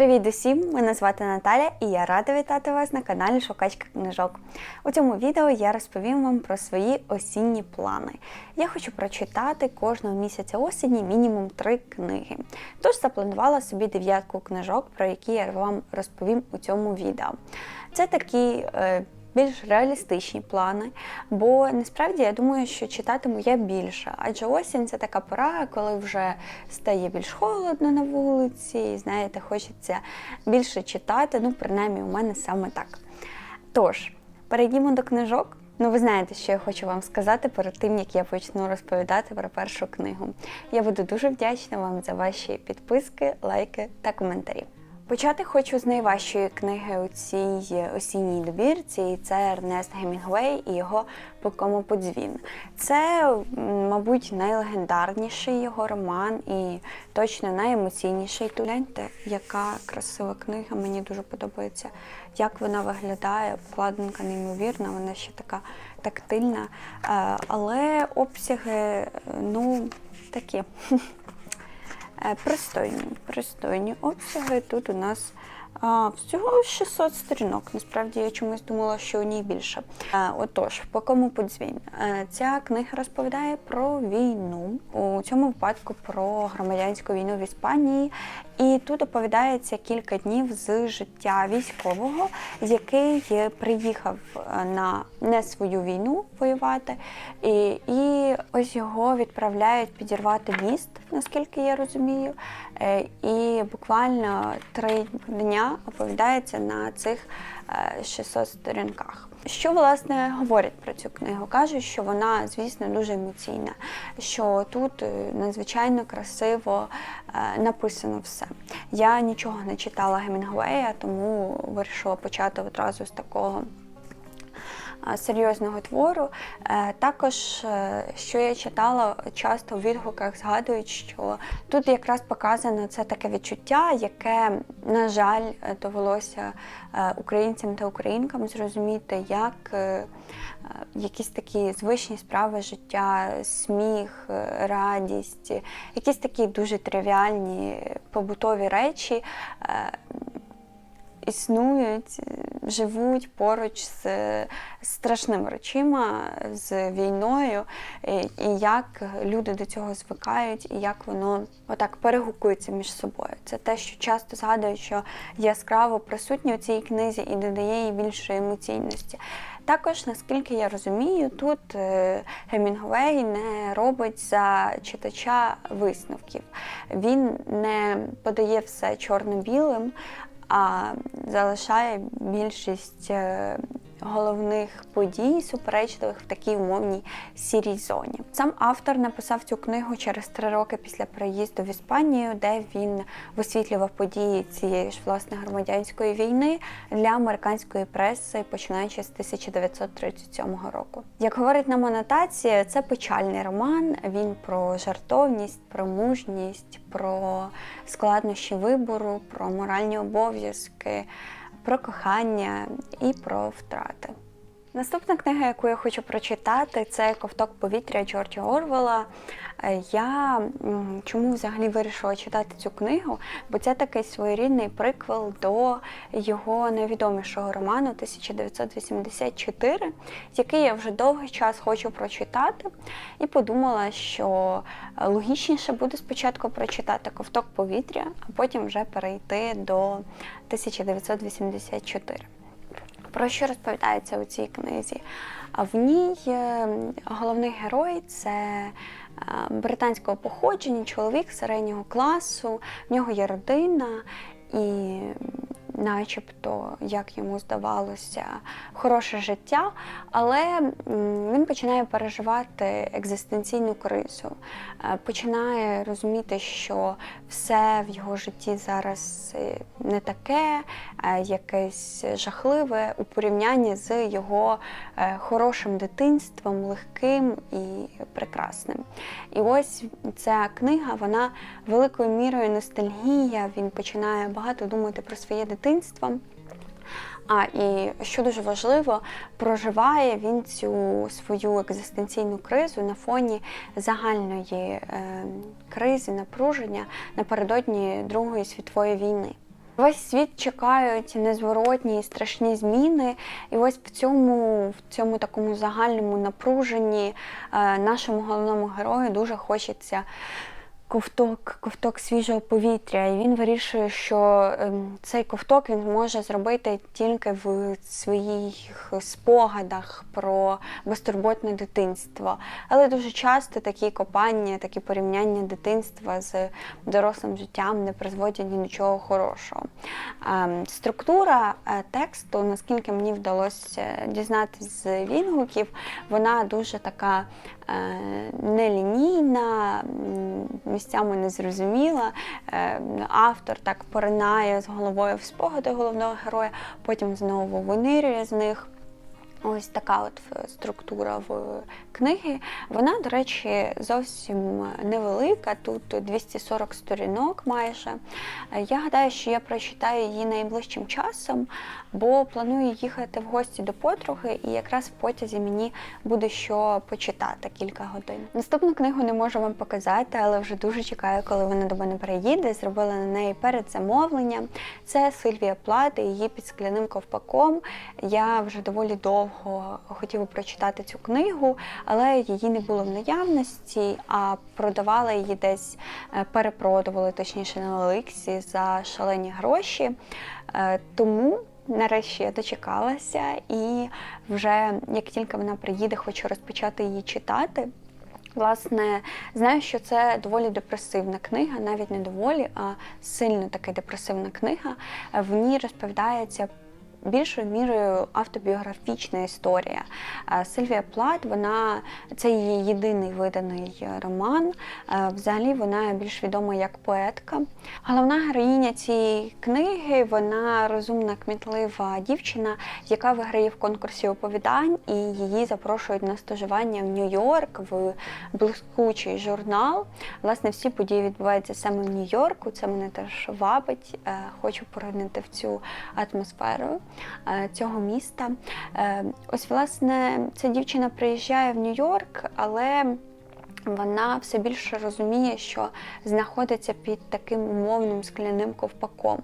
Привіт усім! Мене звати Наталя і я рада вітати вас на каналі Шукачка книжок. У цьому відео я розповім вам про свої осінні плани. Я хочу прочитати кожного місяця осені мінімум три книги. Тож запланувала собі дев'ятку книжок, про які я вам розповім у цьому відео. Це такі. е, більш реалістичні плани, бо насправді я думаю, що читатиму я більше, адже осінь це така пора, коли вже стає більш холодно на вулиці, і знаєте, хочеться більше читати. Ну, принаймні, у мене саме так. Тож, перейдімо до книжок. Ну, ви знаєте, що я хочу вам сказати перед тим, як я почну розповідати про першу книгу. Я буду дуже вдячна вам за ваші підписки, лайки та коментарі. Почати хочу з найважчої книги у цій осінній добірці, і це Ернест Гемінгвей і його «По кому подзвін. Це, мабуть, найлегендарніший його роман і точно найемоційніший. Гляньте, яка красива книга, мені дуже подобається, як вона виглядає, обкладинка неймовірна, вона ще така тактильна, Е, але обсяги, е, ну, такі. Е, Пристойні, пристойні обсяги. Тут у нас всього 600 сторінок. Насправді я чомусь думала, що у ній більше. Отож, по кому подзвін? Е, Ця книга розповідає про війну, у цьому випадку про громадянську війну в Іспанії. І тут оповідається кілька днів з життя військового, який приїхав на не свою війну воювати, і, і ось його відправляють підірвати міст, наскільки я розумію. Е, І буквально три дня оповідається на цих е, 600 сторінках. Що власне говорять про цю книгу? Кажуть, що вона, звісно, дуже емоційна, що тут е, надзвичайно красиво е, написано все. Я нічого не читала Гемінгуея, тому вирішила почати одразу з такого е, серйозного твору. Е, Також, е, що я читала, часто в відгуках згадують, що тут якраз показано це таке відчуття, яке, на жаль, е, довелося е, українцям та українкам зрозуміти, як е, е, якісь такі звичні справи життя, сміх, е, радість, е, якісь такі дуже тривіальні побутові речі. е, існують, е, живуть поруч з страшними речима, з війною, і, і як люди до цього звикають, і як воно отак перегукується між собою. Це те, що часто згадують, що яскраво присутнє у цій книзі і додає їй більше емоційності. Також, наскільки я розумію, тут е, Гемінгуей не робить за читача висновків. Він не подає все чорно-білим, а залишає більшість е, головних подій суперечливих в такій умовній сірій зоні. Сам автор написав цю книгу через три роки після приїзду в Іспанію, де він висвітлював події цієї ж власне громадянської війни для американської преси, починаючи з 1937 року. Як говорить нам анотація, це печальний роман. Він про жартовність, про мужність, про складнощі вибору, про моральні обов'язки, про кохання і про втрати. Наступна книга, яку я хочу прочитати, це Ковток повітря Джорджа Орвела. Е, Я чому взагалі вирішила читати цю книгу? Бо це такий своєрідний приквел до його найвідомішого роману 1984, який я вже довгий час хочу прочитати, і подумала, що логічніше буде спочатку прочитати Ковток повітря, а потім вже перейти до 1984. Про що розповідається у цій книзі? В ній е, головний герой це е, британського походження, чоловік середнього класу, в нього є родина, і начебто, як йому здавалося, хороше життя, але він починає переживати екзистенційну кризу, Е, починає розуміти, що все в його житті зараз е, не таке, е, якесь жахливе у порівнянні з його хорошим дитинством, легким і прекрасним. І ось ця книга, вона великою мірою ностальгія. Він починає багато думати про своє дитинство. А і що дуже важливо, проживає він цю свою екзистенційну кризу на фоні загальної е, кризи, напруження напередодні Другої світової війни. Весь світ чекають незворотні і страшні зміни. І ось в цьому, в цьому такому загальному напруженні е, нашому головному герою дуже хочеться. Ковток, ковток свіжого повітря, і він вирішує, що ем, цей ковток він може зробити тільки в своїх спогадах про безтурботне дитинство. Але дуже часто такі копання, такі порівняння дитинства з дорослим життям не призводять ні до чого хорошого. Ем, Структура е, тексту, наскільки мені вдалося дізнатися з відгуків, вона дуже така е, нелінійна, місцями незрозуміла. Е, Автор так поринає з головою в спогади головного героя, потім знову винирює з них. Ось така от е, структура в книги. Вона, до речі, зовсім невелика. Тут 240 сторінок майже. Е, Я гадаю, що я прочитаю її найближчим часом, бо планую їхати в гості до подруги, і якраз в потязі мені буде що почитати кілька годин. Наступну книгу не можу вам показати, але вже дуже чекаю, коли вона до мене приїде. Зробила на неї передзамовлення. Це Сильвія Плат і її під скляним ковпаком. Я вже доволі довго хотіла прочитати цю книгу, але її не було в наявності, а продавала її десь, е, перепродували точніше на Оликсі за шалені гроші. Е, Тому. Нарешті я дочекалася, і вже як тільки вона приїде, хочу розпочати її читати. Власне, знаю, що це доволі депресивна книга, навіть не доволі, а сильно така депресивна книга. В ній розповідається. Більшою мірою автобіографічна історія. Е, Сильвія Плат, вона це її єдиний виданий роман. Е, Взагалі вона більш відома як поетка. Головна героїня цієї книги вона розумна, кмітлива дівчина, яка виграє в конкурсі оповідань, і її запрошують на стажування в Нью-Йорк в блискучий журнал. Власне, всі події відбуваються саме в Нью-Йорку. Це мене теж вабить. Е, Хочу поринути в цю атмосферу е, цього міста. Е, Ось, власне, ця дівчина приїжджає в Нью-Йорк, але вона все більше розуміє, що знаходиться під таким умовним скляним ковпаком.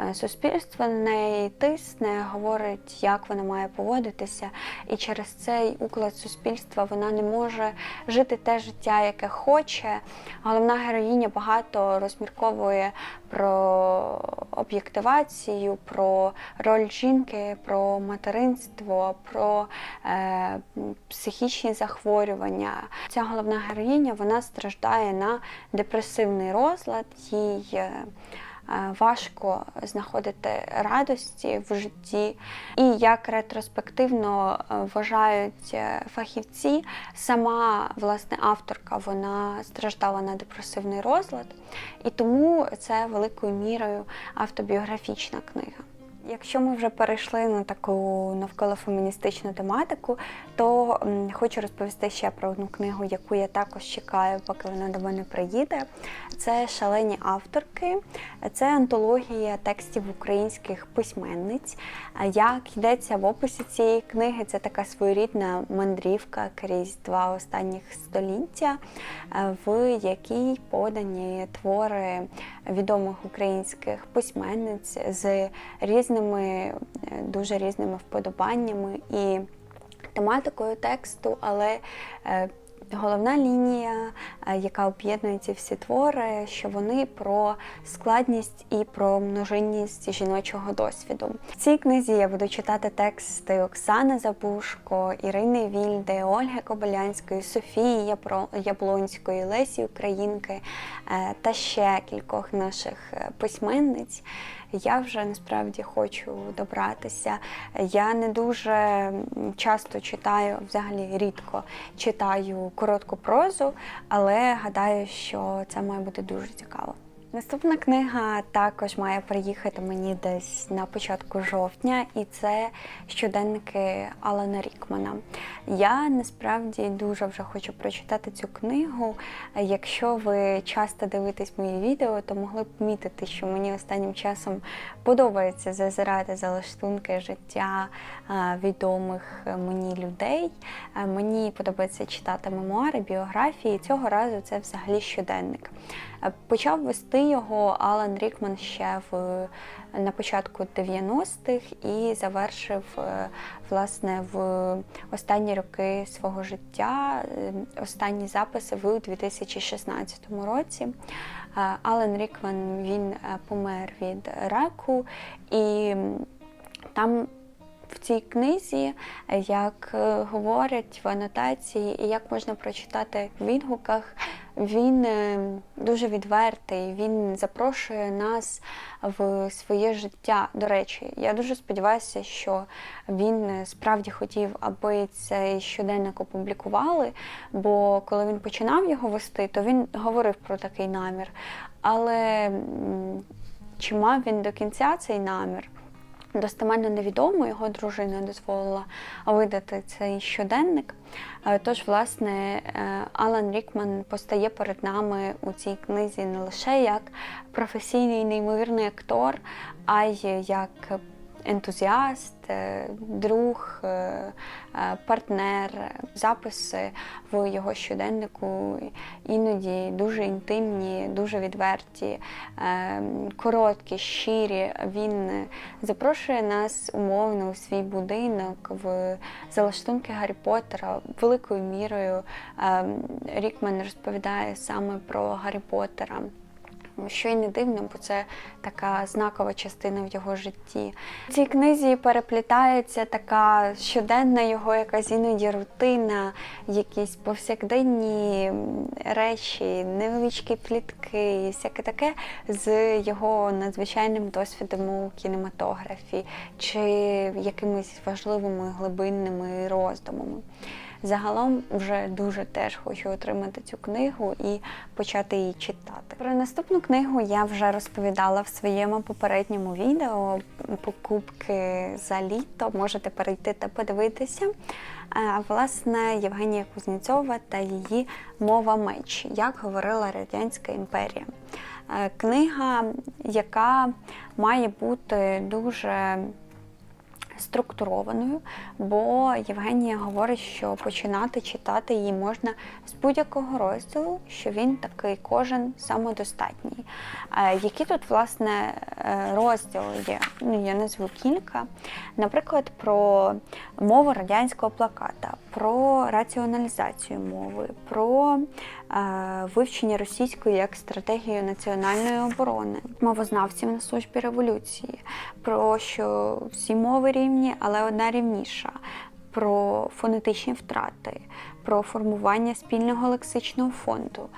Е, Суспільство на неї тисне, говорить, як вона має поводитися, і через цей уклад суспільства вона не може жити те життя, яке хоче. Головна героїня багато розмірковує про об'єктивацію, про роль жінки, про материнство, про е, психічні захворювання. Ця головна героїня вона страждає на депресивний розлад. Їй е, важко знаходити радості в житті. І як ретроспективно е, вважають е, фахівці, сама власне авторка вона страждала на депресивний розлад, і тому це великою мірою автобіографічна книга. Якщо ми вже перейшли на таку навколо феміністичну тематику, то хочу розповісти ще про одну книгу, яку я також чекаю, поки вона до мене приїде. Це шалені авторки, це антологія текстів українських письменниць. Як йдеться в описі цієї книги, це така своєрідна мандрівка крізь два останніх століття, в якій подані твори відомих українських письменниць з різними, е, дуже різними вподобаннями і тематикою тексту, але е, Головна лінія, е, яка об'єднує ці всі твори, що вони про складність і про множинність жіночого досвіду. В цій книзі я буду читати тексти Оксани Забушко, Ірини Вільди, Ольги Кобилянської, Софії Яблонської, Лесі Українки та ще кількох наших письменниць. Я вже насправді хочу добратися. Я не дуже часто читаю, взагалі рідко читаю коротку прозу, але гадаю, що це має бути дуже цікаво. Наступна книга також має приїхати мені десь на початку жовтня, і це щоденники Алана Рікмана. Я насправді дуже вже хочу прочитати цю книгу. Якщо ви часто дивитесь мої відео, то могли б помітити, що мені останнім часом подобається зазирати за лаштунки життя відомих мені людей. Мені подобається читати мемуари, біографії. Цього разу це взагалі щоденник. Е, Почав вести його Алан Рікман ще в на початку 90-х і завершив е, власне в останні роки свого життя. е, Останні записи в 2016 році. Алан Рікман він помер від раку, і там в цій книзі, як говорять в анотації, і як можна прочитати в відгуках, він е, дуже відвертий, він запрошує нас в своє життя. До речі, я дуже сподіваюся, що він е, справді хотів, аби цей щоденник опублікували. Бо коли він починав його вести, то він говорив про такий намір. Але чи мав він до кінця цей намір? Достеменно невідомо, його дружина дозволила видати цей щоденник. Е, Тож, власне, е, Алан Рікман постає перед нами у цій книзі не лише як професійний неймовірний актор, а й як ентузіаст, е, друг, е, е, партнер. Записи в його щоденнику іноді дуже інтимні, дуже відверті, короткі, щирі. Він запрошує нас умовно у свій будинок в залаштунки Гаррі Поттера. Великою мірою е, Рікман розповідає саме про Гаррі Поттера. Що й не дивно, бо це така знакова частина в його житті. В цій книзі переплітається така щоденна його якась іноді рутина, якісь повсякденні речі, невеличкі плітки, і всяке таке з його надзвичайним досвідом у кінематографі чи якимись важливими глибинними роздумами. Загалом вже дуже теж хочу отримати цю книгу і почати її читати. Про наступну книгу я вже розповідала в своєму попередньому відео покупки за літо. Можете перейти та подивитися. Власне, Євгенія Кузнєцова та її мова меч, як говорила Радянська імперія. Е, Книга, яка має бути дуже структурованою, бо Євгенія говорить, що починати читати її можна з будь-якого розділу, що він такий кожен самодостатній. Е, Які тут, власне, е, розділи є? Ну, я назву кілька. Наприклад, про мову радянського плаката, про раціоналізацію мови, про е, вивчення російської як стратегію національної оборони, мовознавців на службі революції, про що всі мови рівні, але одна рівніша. Про фонетичні втрати, про формування спільного лексичного фонду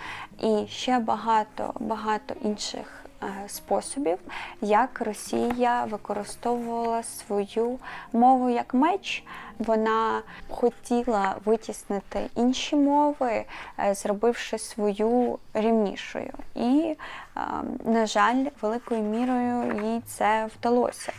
і ще багато багато інших е, способів, як Росія використовувала свою мову як меч. Вона хотіла витіснити інші мови, е, зробивши свою рівнішою. І, е, на жаль, великою мірою їй це вдалося.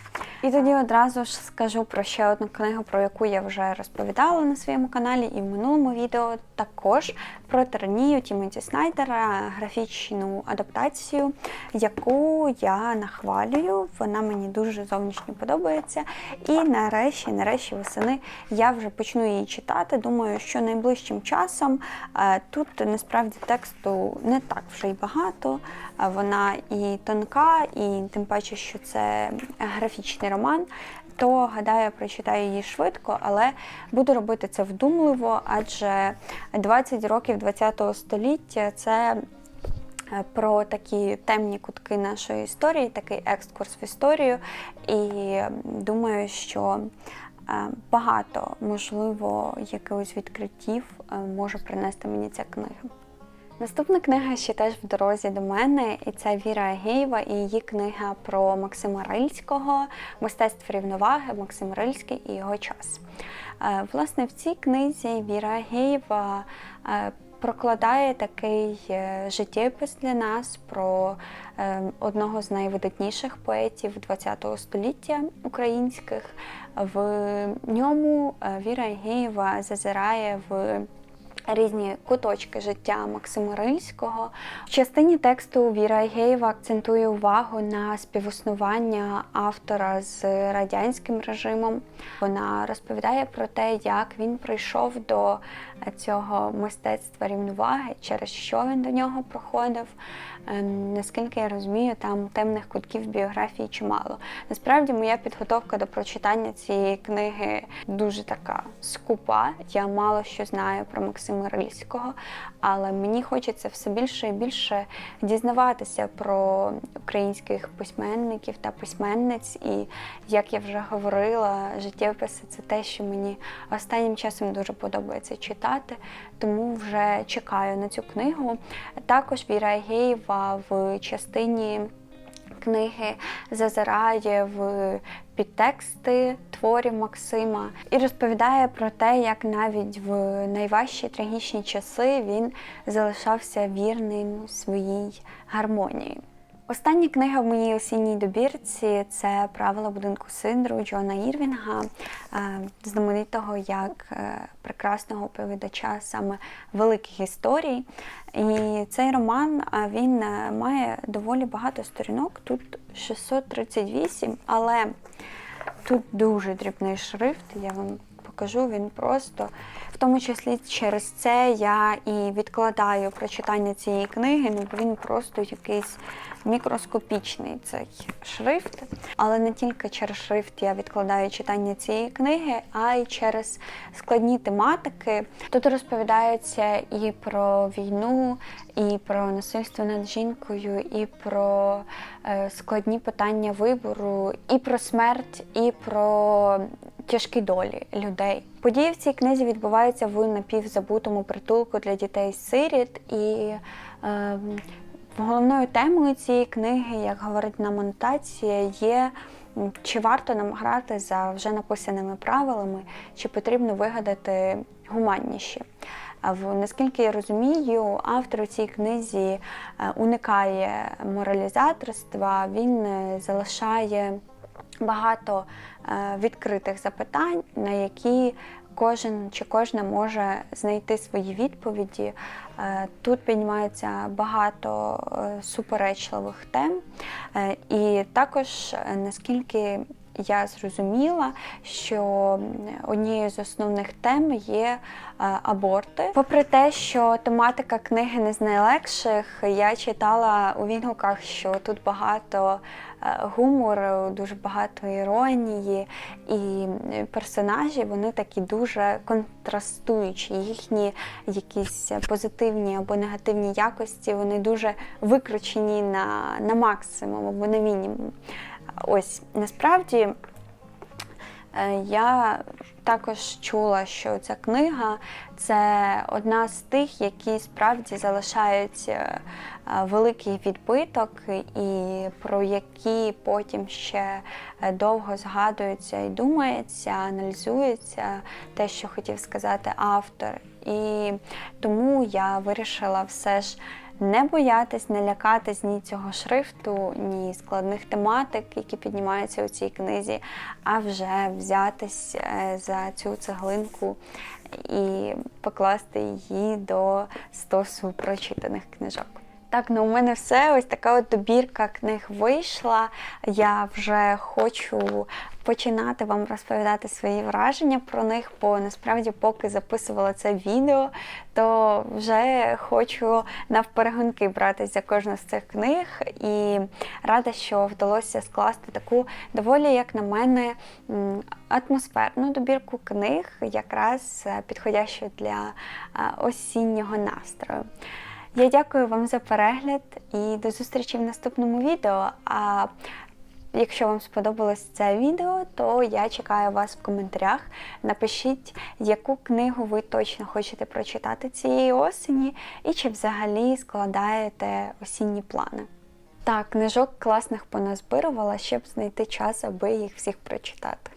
І тоді одразу ж скажу про ще одну книгу, про яку я вже розповідала на своєму каналі, і в минулому відео також про тиранію Тімоті Снайдера, графічну адаптацію, яку я нахвалюю. Вона мені дуже зовнішньо подобається. І нарешті, нарешті, восени я вже почну її читати. Думаю, що найближчим часом Е, тут насправді тексту не так вже й багато. Е, Вона і тонка, і тим паче, що це графічний роман. То гадаю, прочитаю її швидко, але буду робити це вдумливо, адже 20 років ХХ століття це е, про такі темні кутки нашої історії, такий екскурс в історію. І думаю, що багато, можливо, якихось відкриттів е, може принести мені ця книга. Наступна книга ще теж в дорозі до мене, і це Віра Агеєва і її книга про Максима Рильського, мистецтво рівноваги, Максим Рильський і його час. Е, Власне, в цій книзі Віра Агеєва е, прокладає такий е, життєпис для нас про е, одного з найвидатніших поетів ХХ століття українських. В ньому е, Віра Агеєва зазирає в різні куточки життя Максима Рильського. В частині тексту Віра Геєва акцентує увагу на співіснування автора з радянським режимом. Вона розповідає про те, як він прийшов до цього мистецтва рівноваги, через що він до нього проходив. Ем, Наскільки я розумію, там темних кутків біографії чимало. Насправді, моя підготовка до прочитання цієї книги дуже така скупа. Я мало що знаю про Максима Рильського, але мені хочеться все більше і більше дізнаватися про українських письменників та письменниць. І як я вже говорила, життєписи це те, що мені останнім часом дуже подобається читати, тому вже чекаю на цю книгу. Також Віра Агеєва в частині книги зазирає в підтексти творів Максима і розповідає про те, як навіть в найважчі трагічні часи він залишався вірним своїй гармонії. Остання книга в моїй осінній добірці це Правила будинку Синдру Джона Ірвінга, е, знаменитого як е, прекрасного оповідача саме великих історій. І цей роман він е, має доволі багато сторінок. Тут 638, але тут дуже дрібний шрифт. Я вам покажу, він просто. В тому числі через це я і відкладаю прочитання цієї книги, ну бо він просто якийсь мікроскопічний цей шрифт. Але не тільки через шрифт я відкладаю читання цієї книги, а й через складні тематики. Тут розповідається і про війну, і про насильство над жінкою, і про е, складні питання вибору, і про смерть, і про тяжкі долі людей. Події в цій книзі відбуваються в напівзабутому притулку для дітей-сиріт, і е, головною темою цієї книги, як говорить нам анотація, є чи варто нам грати за вже написаними правилами, чи потрібно вигадати гуманніші. Наскільки я розумію, автор у цій книзі е, уникає моралізаторства, він е, залишає багато е, відкритих запитань, на які кожен чи кожна може знайти свої відповіді. Е, Тут піднімається багато е, суперечливих тем, і також наскільки я зрозуміла, що однією з основних тем є е, аборти. Попри те, що тематика книги не з найлегших, я читала у відгуках, що тут багато е, гумору, дуже багато іронії, і персонажі вони такі дуже контрастуючі. Їхні якісь позитивні або негативні якості вони дуже викручені на, на максимум або на мінімум. Ось насправді е, я також чула, що ця книга це одна з тих, які справді залишають е, великий відбиток, і про які потім ще е, довго згадується і думається, аналізується те, що хотів сказати автор. І тому я вирішила все ж не боятись, не лякатись ні цього шрифту, ні складних тематик, які піднімаються у цій книзі, а вже взятись е, за цю цеглинку і покласти її до стосу прочитаних книжок. Так, ну у мене все. Ось така от добірка книг вийшла. Я вже хочу починати вам розповідати свої враження про них, бо насправді, поки записувала це відео, то вже хочу навперегонки братись за кожну з цих книг. І рада, що вдалося скласти таку доволі, як на мене, атмосферну добірку книг, якраз е, підходящу для е, осіннього настрою. Я дякую вам за перегляд і до зустрічі в наступному відео. А якщо вам сподобалось це відео, то я чекаю вас в коментарях. Напишіть, яку книгу ви точно хочете прочитати цієї осені, і чи взагалі складаєте осінні плани. Так, книжок класних поназбирувала, щоб знайти час, аби їх всіх прочитати.